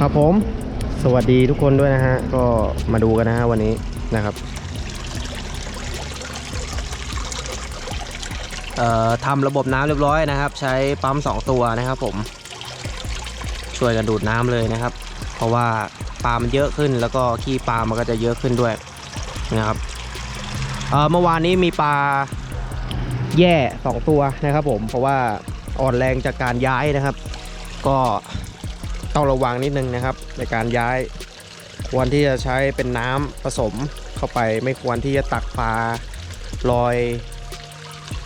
ครับผม สวัสดีทุกคนด้วยนะฮะ ก็มาดูกันนะฮะวันนี้นะครับเอ่อทำระบบน้ำเรียบร้อยนะครับ ใช้ปั๊ม 2 ตัวนะครับผม ช่วยกันดูดน้ำเลยนะครับ เพราะว่าปลามันเยอะขึ้นแล้วก็ขี้ปลามันก็จะเยอะขึ้นด้วยนะครับเอ่อเมื่อวานนี้มีปลาแย่สองตัวนะครับผมเพราะว่าอ่อนแรงจากการย้ายนะครับ ก็ ต้องระวังนิดนึงนะครับ ในการย้าย ควรที่จะใช้เป็นน้ำผสมเข้าไปไม่ควรที่จะตักปลาลอย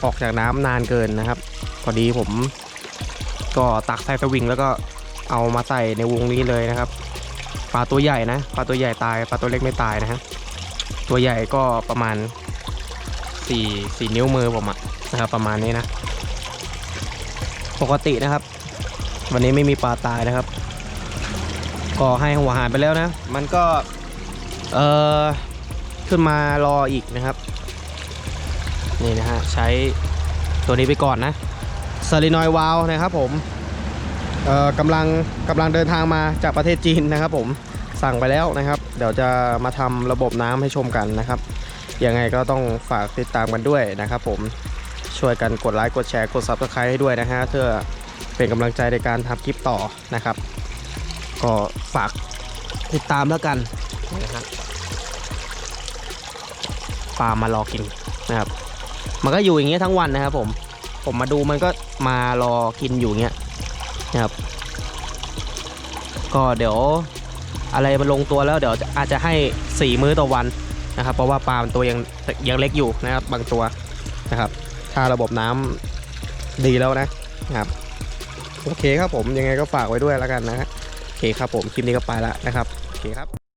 ออกจากน้ำนานเกินนะครับ พอดีผมก็ตักใส่สวิงแล้วก็เอามาใส่ในวงนี้เลยนะครับปลาตัวใหญ่นะปลาตัวใหญ่ตายปลาตัวเล็กไม่ตายนะฮะตัวใหญ่ก็ประมาณ4 4นิ้วมือผมอะนะครับประมาณนี้นะ ปกตินะครับ วันนี้ไม่มีปลาตายนะครับ ก็ให้หัวหารไปแล้วนะ มันก็ เอ่อขึ้นมารออีกนะครับ นี่นะฮะ ใช้ตัวนี้ไปก่อนนะซาลินอยวาลนะครับผมเอ่อกำลังกำลังเดินทางมาจากประเทศจีนนะครับ ผมสั่งไปแล้วนะครับ เดี๋ยวจะมาทำระบบน้ำให้ชมกันนะครับยังไงก็ต้องฝากติดตามกันด้วยนะครับ ผมช่วยกันกดไลค์กดแชร์กด Subscribe ให้ด้วยนะฮะเพื่อเป็นกำลังใจในการทำคลิปต่อนะครับ ก็ฝากติดตามแล้วกันนะฮะปลามารอกินนะครับ มันก็อยู่อย่างเงี้ยทั้งวันนะครับ ผม ผมมาดูมันก็มารอกินอยู่เงี้ยนะครับ ก็เดี๋ยวอะไรมันลงตัวแล้วเดี๋ยวอาจจะให้ 4 มื้อต่อวันนะครับ เพราะว่าปลามันตัวยังยังเล็กอยู่นะครับ บางตัวนะครับ ถ้าระบบน้ำดีแล้วนะนะครับ โอเคครับผมยังไงก็ฝากไว้ด้วยแล้วกันนะฮะโอ เคครับผมคลิปนี้ก็ไปแล้วนะครับโอเคครับ